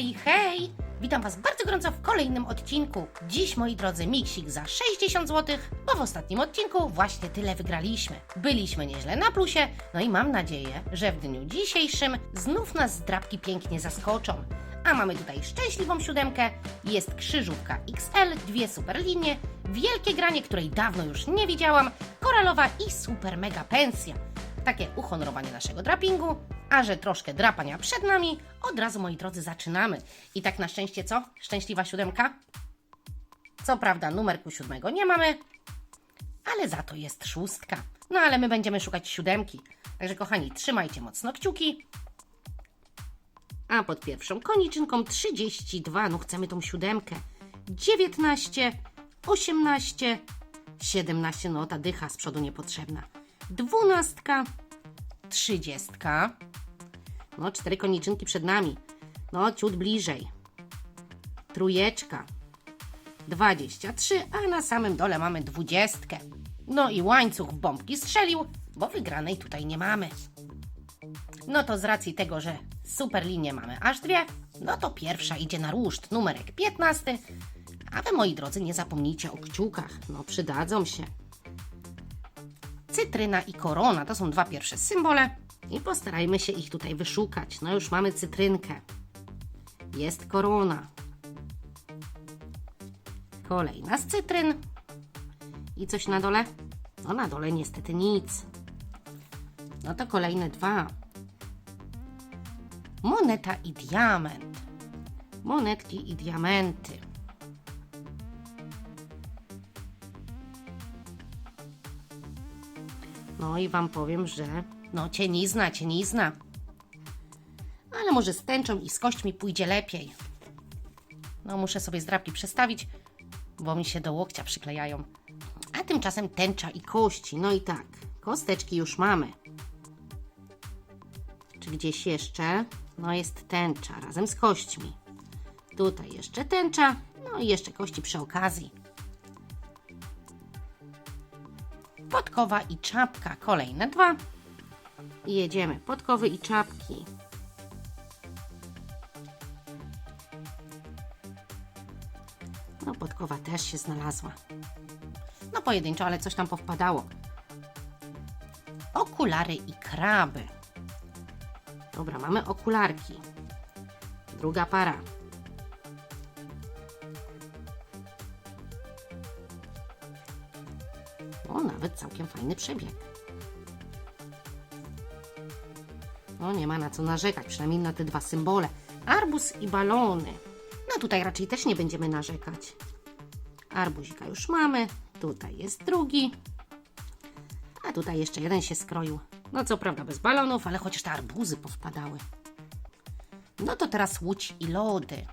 Hej, hej! Witam Was bardzo gorąco w kolejnym odcinku. Dziś, moi drodzy, miksik za 60 zł, bo w ostatnim odcinku właśnie tyle wygraliśmy. Byliśmy nieźle na plusie, no i mam nadzieję, że w dniu dzisiejszym znów nas zdrabki pięknie zaskoczą. A mamy tutaj szczęśliwą siódemkę, jest krzyżówka XL, dwie super linie, wielkie granie, której dawno już nie widziałam, koralowa i super mega pensja. Takie uhonorowanie naszego drapingu, a że troszkę drapania przed nami, od razu moi drodzy zaczynamy. I tak na szczęście co? Szczęśliwa siódemka? Co prawda numerku siódmego nie mamy, ale za to jest szóstka. No ale my będziemy szukać siódemki. Także kochani, trzymajcie mocno kciuki. A pod pierwszą koniczynką 32, no chcemy tą siódemkę. 19, 18, 17, no ta dycha z przodu niepotrzebna. Dwunastka, trzydziestka. No, cztery koniczynki przed nami. No, ciut bliżej. Trójeczka. 23, a na samym dole mamy dwudziestkę. No i łańcuch bombki strzelił, bo wygranej tutaj nie mamy. No to z racji tego, że super linie mamy aż dwie, no to pierwsza idzie na ruszt, numerek 15. A wy, moi drodzy, nie zapomnijcie o kciukach, no przydadzą się. Cytryna i korona to są dwa pierwsze symbole i postarajmy się ich tutaj wyszukać. No już mamy cytrynkę. Jest korona. Kolejna z cytryn. I coś na dole? No na dole niestety nic. No to kolejne dwa. Moneta i diament. Monetki i diamenty. No i Wam powiem, że no cienizna, cienizna. Ale może z tęczą i z kośćmi pójdzie lepiej. No muszę sobie zdrapki przestawić, bo mi się do łokcia przyklejają. A tymczasem tęcza i kości. No i tak, kosteczki już mamy. Czy gdzieś jeszcze? No jest tęcza razem z kośćmi. Tutaj jeszcze tęcza, no i jeszcze kości przy okazji. Podkowa i czapka. Kolejne dwa. I jedziemy. Podkowy i czapki. No, podkowa też się znalazła. No, pojedynczo, ale coś tam powpadało. Okulary i kraby. Dobra, mamy okularki. Druga para. Nawet całkiem fajny przebieg. No, nie ma na co narzekać, przynajmniej na te dwa symbole. Arbus i balony. No tutaj raczej też nie będziemy narzekać. Arbuzika już mamy. Tutaj jest drugi. A tutaj jeszcze jeden się skroił. No co prawda bez balonów, ale chociaż te arbuzy powpadały. No to teraz łódź i lody.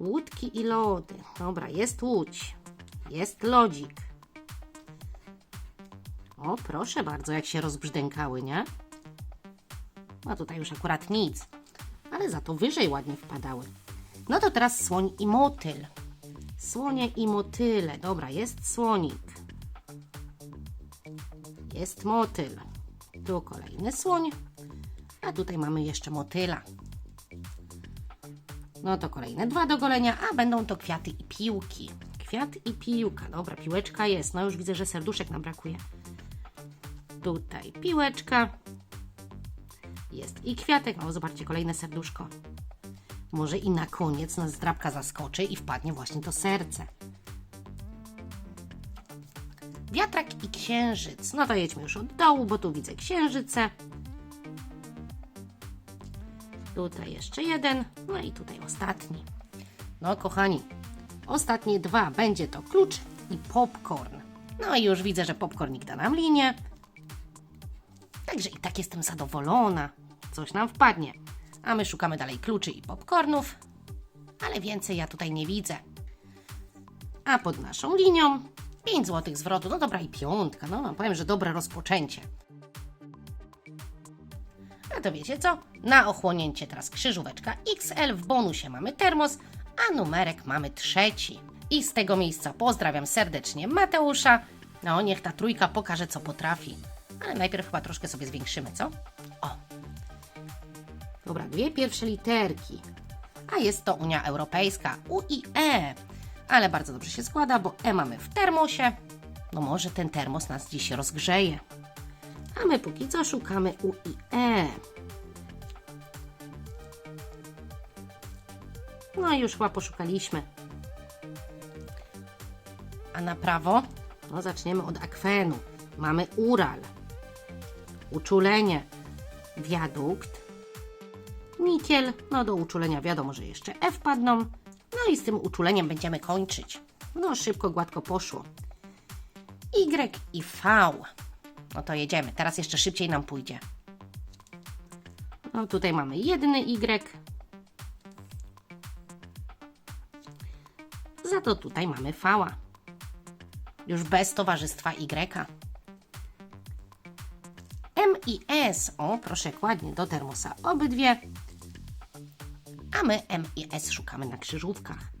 Łódki i lody. Dobra, jest łódź. Jest lodzik. O, proszę bardzo, jak się rozbrzdękały, nie? A tutaj już akurat nic, ale za to wyżej ładnie wpadały. No to teraz słoń i motyl. Słonie i motyle. Dobra, jest słonik. Jest motyl. Tu kolejny słoń. A tutaj mamy jeszcze motyla. No to kolejne dwa do golenia, a będą to kwiaty i piłki. Kwiat i piłka. Dobra, piłeczka jest. No już widzę, że serduszek nam brakuje. Tutaj piłeczka. Jest i kwiatek. O, zobaczcie, kolejne serduszko. Może i na koniec nas zdrabka zaskoczy i wpadnie właśnie to serce. Wiatrak i księżyc. No to jedźmy już od dołu, bo tu widzę księżyce. Tutaj jeszcze jeden. No i tutaj ostatni. No, kochani, ostatnie dwa. Będzie to klucz i popcorn. No i już widzę, że popcornik da nam linię. Także i tak jestem zadowolona. Coś nam wpadnie. A my szukamy dalej kluczy i popcornów. Ale więcej ja tutaj nie widzę. A pod naszą linią 5 zł zwrotu. No dobra i piątka. No, no powiem, że dobre rozpoczęcie. A to wiecie co? Na ochłonięcie teraz krzyżóweczka XL. W bonusie mamy termos, a numerek mamy trzeci. I z tego miejsca pozdrawiam serdecznie Mateusza. No, niech ta trójka pokaże, co potrafi. Ale najpierw chyba troszkę sobie zwiększymy, co? O. Dobra, dwie pierwsze literki. a jest to Unia Europejska, UE. Ale bardzo dobrze się składa, bo E mamy w termosie. No może ten termos nas dziś rozgrzeje. A my póki co szukamy UE. No i już chyba poszukaliśmy. A na prawo? No zaczniemy od akwenu. Mamy Ural. Uczulenie. Wiadukt. Nikiel. No do uczulenia wiadomo, że jeszcze F padną. No i z tym uczuleniem będziemy kończyć. No szybko, gładko poszło. Y i V. No to jedziemy. Teraz jeszcze szybciej nam pójdzie. No tutaj mamy jedny Y. Za to tutaj mamy V. Już bez towarzystwa Y. I S. O, proszę, ładnie do termosa obydwie. A my M i S szukamy na krzyżówkach.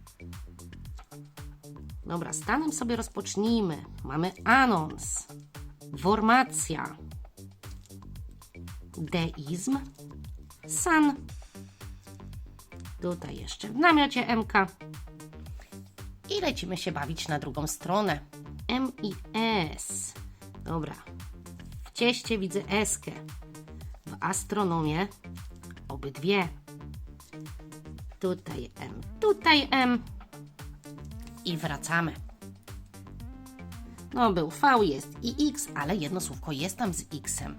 Dobra, stanem sobie rozpocznijmy. Mamy anons, formacja, deizm, san. Tutaj jeszcze w namiocie MK. I lecimy się bawić na drugą stronę. M i S. Dobra. Cieście widzę eskę. W astronomię obydwie. Tutaj M, tutaj M. I wracamy. No, był V, jest i X, ale jedno słówko jest tam z X-em.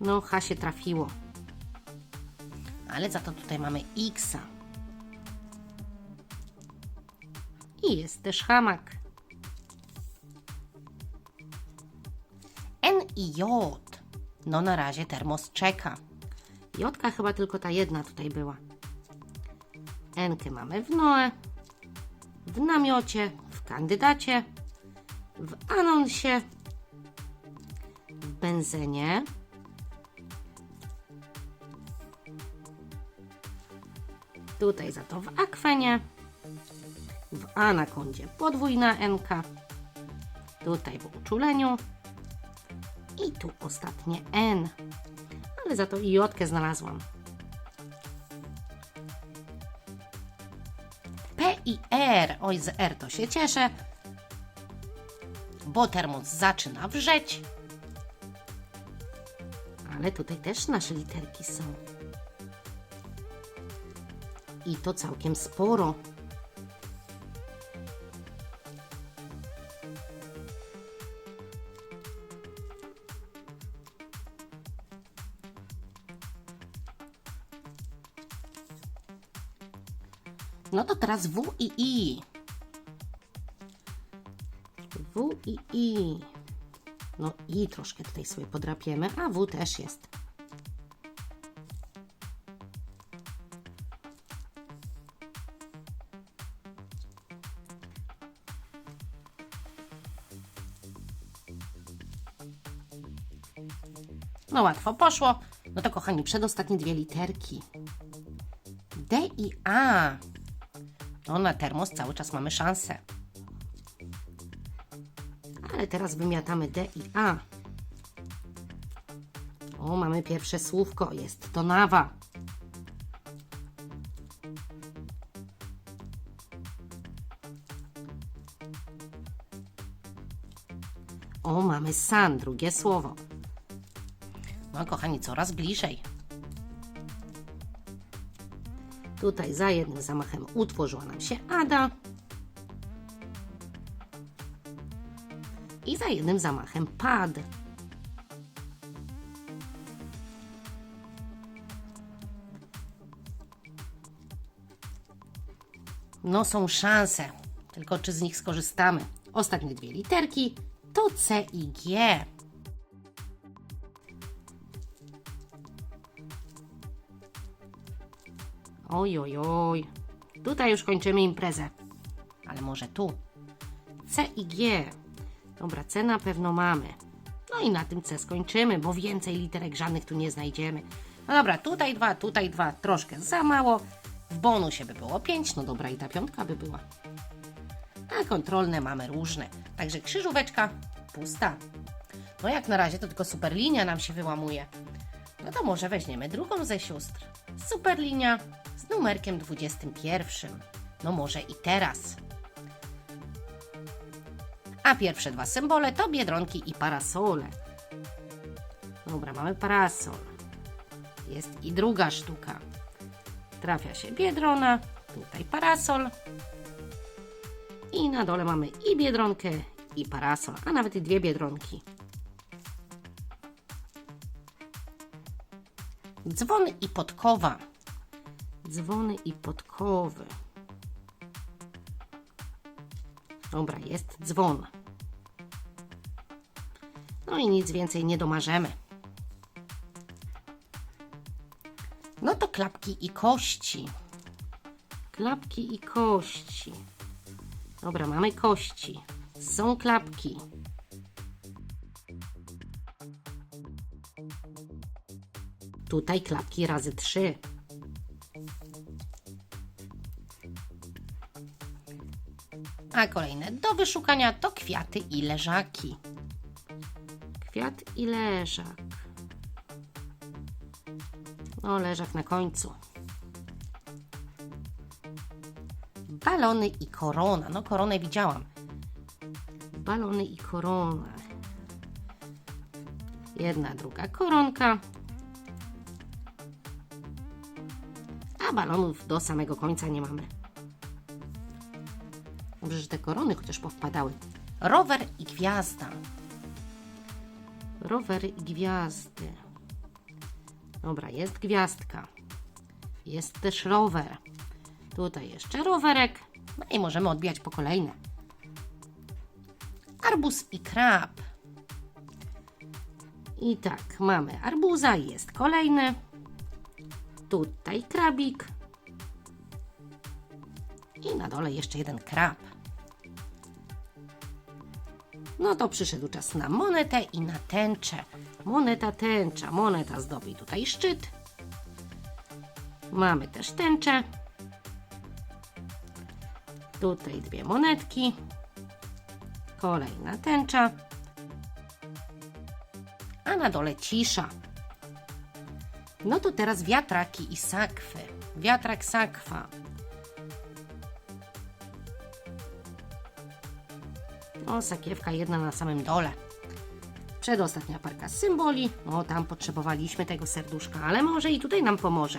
No, H się trafiło. Ale za to tutaj mamy X-a. I jest też hamak. I J. No na razie termos czeka. Jotka chyba tylko ta jedna tutaj była. Enkę mamy w Noe, w namiocie, w kandydacie, w anonsie, w benzenie, tutaj za to w akwenie, w anakondzie podwójna NK, tutaj w uczuleniu i tu ostatnie N, ale za to i Jotkę znalazłam. P i R. Oj, z R to się cieszę, bo termos zaczyna wrzeć. Ale tutaj też nasze literki są. I to całkiem sporo. Teraz W i I. W i I. No I troszkę tutaj sobie podrapiemy, a W też jest. No łatwo poszło. No to kochani, przedostatnie dwie literki. D i A. No na termos cały czas mamy szansę. Ale teraz wymiatamy D i A. O, mamy pierwsze słówko. Jest to nawa. O, mamy san, drugie słowo. No, kochani, coraz bliżej. Tutaj za jednym zamachem utworzyła nam się Ada. I za jednym zamachem pad. No są szanse, tylko czy z nich skorzystamy? Ostatnie dwie literki to C i G. Oj, oj, oj. Tutaj już kończymy imprezę. Ale może tu. C i G. Dobra, C na pewno mamy. No i na tym C skończymy, bo więcej literek żadnych tu nie znajdziemy. No dobra, tutaj dwa, tutaj dwa, troszkę za mało. W bonusie by było pięć, no dobra, i ta piątka by była. A kontrolne mamy różne. Także krzyżóweczka pusta. No jak na razie to tylko superlinia nam się wyłamuje. No to może weźmiemy drugą ze sióstr. Superlinia z numerkiem 21. No może i teraz. A pierwsze dwa symbole to biedronki i parasole. Dobra, mamy parasol. Jest i druga sztuka. Trafia się biedrona, tutaj parasol. I na dole mamy i biedronkę, i parasol, a nawet i dwie biedronki. Dzwon i podkowa. Dzwony i podkowy. Dobra, jest dzwon. No i nic więcej nie domarzemy. No to klapki i kości. Klapki i kości. Dobra, mamy kości. Są klapki. Tutaj klapki razy trzy. A kolejne do wyszukania to kwiaty i leżaki. Kwiat i leżak. O, leżak na końcu. Balony i korona. No, koronę widziałam. Balony i korona. Jedna, druga koronka. A balonów do samego końca nie mamy. Dobrze, że te korony chociaż powpadały. Rower i gwiazda. Rowery i gwiazdy. Dobra, jest gwiazdka. Jest też rower. Tutaj jeszcze rowerek. No i możemy odbijać po kolejne. Arbuz i krab. I tak, mamy arbuza, jest kolejny. Tutaj krabik. I na dole jeszcze jeden krab. No to przyszedł czas na monetę i na tęczę. Moneta, tęcza. Moneta zdobi tutaj szczyt. Mamy też tęczę. Tutaj dwie monetki. Kolejna tęcza. A na dole cisza. No to teraz wiatraki i sakwy. Wiatrak, sakwa. O, sakiewka jedna na samym dole. Przedostatnia parka symboli. No, tam potrzebowaliśmy tego serduszka, ale może i tutaj nam pomoże.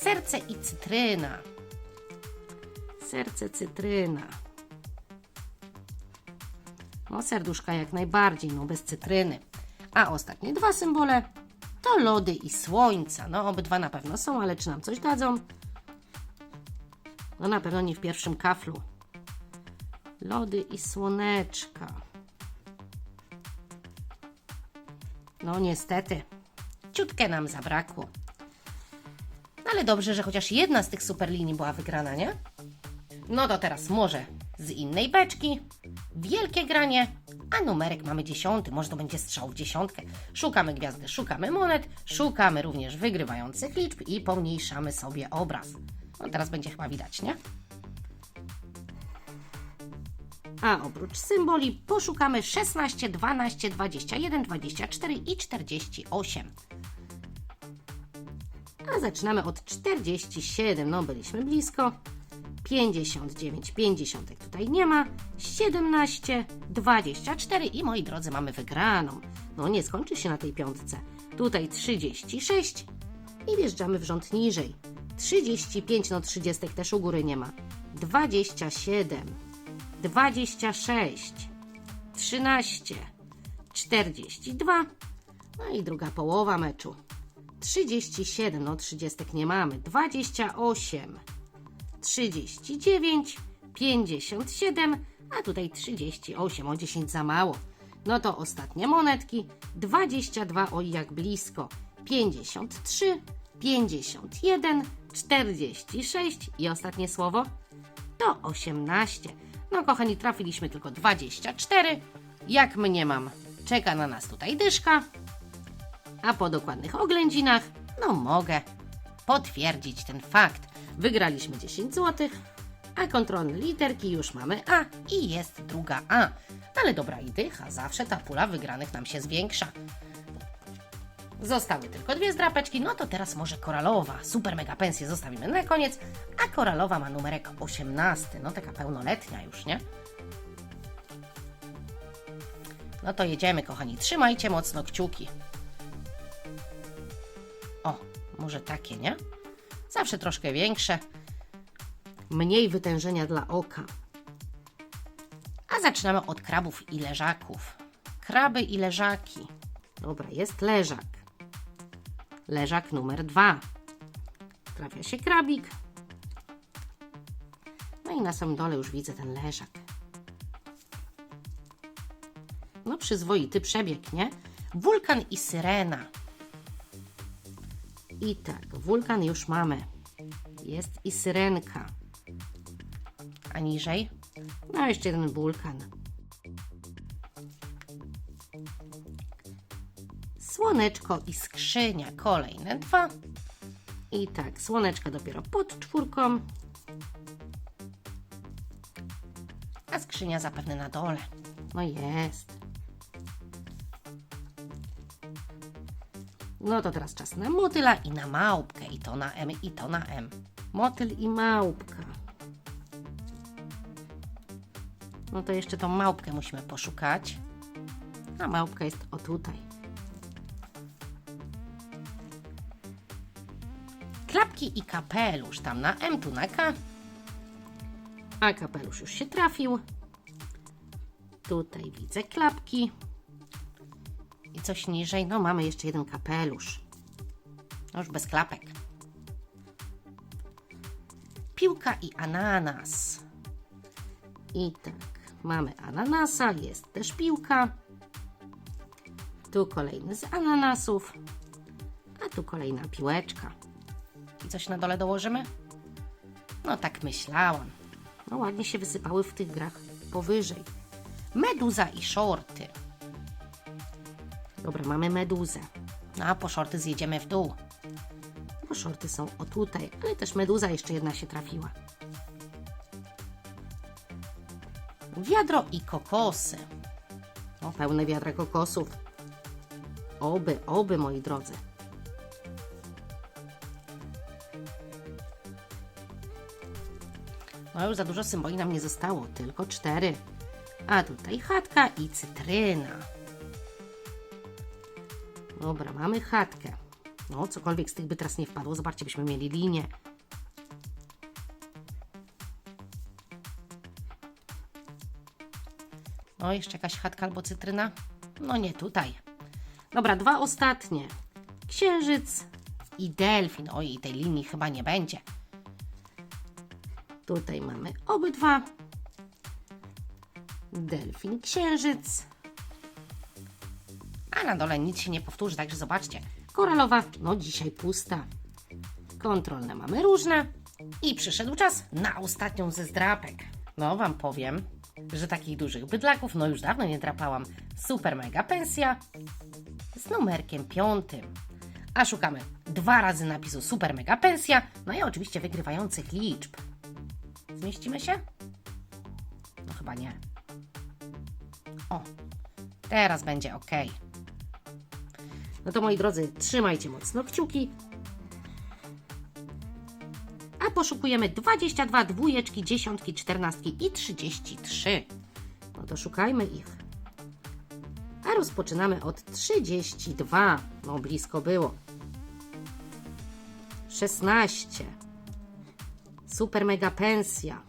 Serce i cytryna. Serce, cytryna. No, serduszka jak najbardziej, no bez cytryny. A ostatnie dwa symbole to lody i słońca. No, obydwa na pewno są, ale czy nam coś dadzą? No, na pewno nie w pierwszym kaflu. Lody i słoneczka. No niestety, ciutkę nam zabrakło. No ale dobrze, że chociaż jedna z tych superlinii była wygrana, nie? No to teraz może z innej beczki. Wielkie granie, a numerek mamy dziesiąty. Może to będzie strzał w dziesiątkę. Szukamy gwiazdy, szukamy monet, szukamy również wygrywających liczb i pomniejszamy sobie obraz. No teraz będzie chyba widać, nie? A oprócz symboli poszukamy 16, 12, 21, 24 i 48. A zaczynamy od 47, no byliśmy blisko. 59, 50 tutaj nie ma. 17, 24 i moi drodzy mamy wygraną. No nie skończy się na tej piątce. Tutaj 36 i wjeżdżamy w rząd niżej. 35, no 30 też u góry nie ma. 27, 26, 13, 42, no i druga połowa meczu. 37, no 30 nie mamy, 28, 39, 57, a tutaj 38, o 10 za mało. No to ostatnie monetki, 22, oj jak blisko, 53, 51, 46 i ostatnie słowo to 18. No kochani, trafiliśmy tylko 24. Jak mnie mam, czeka na nas tutaj dyszka. A po dokładnych oględzinach, no mogę potwierdzić ten fakt. Wygraliśmy 10 zł, a kontrolne literki już mamy A i jest druga A. Ale dobra i dycha, zawsze ta pula wygranych nam się zwiększa. Zostały tylko dwie zdrapeczki, no to teraz może koralowa. Super mega pensję zostawimy na koniec, a koralowa ma numerek 18. No taka pełnoletnia już, nie? No to jedziemy, kochani. Trzymajcie mocno kciuki. O, może takie, nie? Zawsze troszkę większe. Mniej wytężenia dla oka. A zaczynamy od krabów i leżaków. Kraby i leżaki. Dobra, jest leżak. Leżak numer dwa. Trafia się krabik. No i na samym dole już widzę ten leżak. No przyzwoity przebieg, nie? Wulkan i syrena. I tak, wulkan już mamy. Jest i syrenka. A niżej? No jeszcze jeden wulkan. Słoneczko i skrzynia. Kolejne dwa. I tak, słoneczko dopiero pod czwórką. A skrzynia zapewne na dole. No jest. No to teraz czas na motyla i na małpkę. I to na M, i to na M. Motyl i małpka. No to jeszcze tą małpkę musimy poszukać. A małpka jest o tutaj. I kapelusz. Tam na M, tu na K. A kapelusz już się trafił. Tutaj widzę klapki. I coś niżej, no mamy jeszcze jeden kapelusz. No już bez klapek. Piłka i ananas. I tak, mamy ananasa, jest też piłka. Tu kolejny z ananasów. A tu kolejna piłeczka. I coś na dole dołożymy? No tak myślałam. No ładnie się wysypały w tych grach powyżej. Meduza i shorty. Dobra, mamy meduzę. No a po shorty zjedziemy w dół. Bo shorty są o tutaj, ale też meduza jeszcze jedna się trafiła. Wiadro i kokosy. O, pełne wiadra kokosów. Oby, oby, moi drodzy. No już za dużo symboli nam nie zostało, tylko cztery. A tutaj chatka i cytryna. Dobra, mamy chatkę. No, cokolwiek z tych by teraz nie wpadło. Zobaczcie, byśmy mieli linię. No, jeszcze jakaś chatka albo cytryna? No nie tutaj. Dobra, dwa ostatnie. Księżyc i delfin. Oj, tej linii chyba nie będzie. Tutaj mamy obydwa. Delfin, księżyc. A na dole nic się nie powtórzy, także zobaczcie. Koralowa, no dzisiaj pusta. Kontrolne mamy różne. I przyszedł czas na ostatnią ze zdrapek. No, wam powiem, że takich dużych bydlaków, no już dawno nie drapałam. Super mega pensja z numerkiem piątym. A szukamy dwa razy napisu super mega pensja, no i oczywiście wygrywających liczb. Zmieścimy się? No chyba nie. O, teraz będzie ok. No to moi drodzy, trzymajcie mocno kciuki. A poszukujemy 22, dwójeczki, dziesiątki, czternastki i 33. No to szukajmy ich. A rozpoczynamy od 32. No blisko było. 16. Super mega pensja.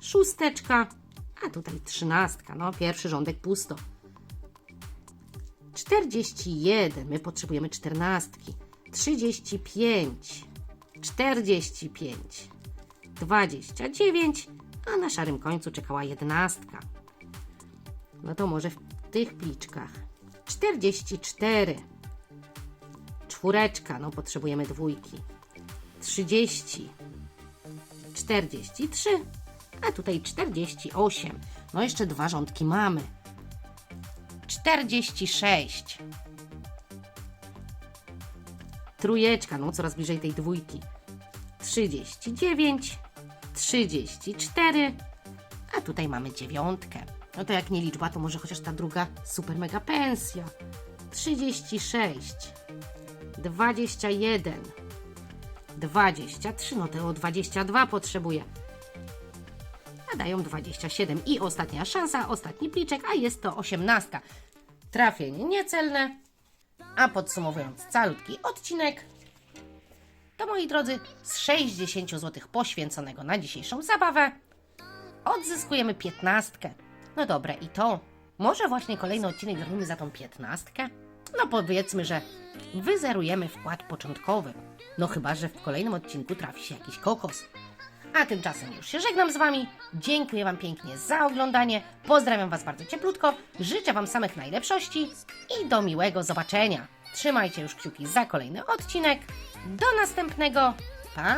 Szósteczka, a tutaj trzynastka. No, pierwszy rządek pusto. 41. My potrzebujemy czternastki. 35. 45. 29. A na szarym końcu czekała jedenastka. No to może w tych pliczkach. 44. Czwóreczka, no potrzebujemy dwójki. 30. 43, a tutaj 48. No jeszcze dwa rządki mamy. 46. Trójeczka, no coraz bliżej tej dwójki. 39, 34, a tutaj mamy dziewiątkę. No to jak nie liczba, to może chociaż ta druga super mega pensja. 36, 21, 23, no to o 22 potrzebuję. A dają 27. I ostatnia szansa, ostatni pliczek, a jest to 18. Trafienie niecelne. A podsumowując calutki odcinek, to moi drodzy, z 60 zł poświęconego na dzisiejszą zabawę odzyskujemy 15. No dobra, i to może właśnie kolejny odcinek zrobimy za tą 15? No powiedzmy, że wyzerujemy wkład początkowy. No chyba, że w kolejnym odcinku trafi się jakiś kokos. A tymczasem już się żegnam z Wami. Dziękuję Wam pięknie za oglądanie. Pozdrawiam Was bardzo cieplutko. Życzę Wam samych najlepszości i do miłego zobaczenia. Trzymajcie już kciuki za kolejny odcinek. Do następnego. Pa!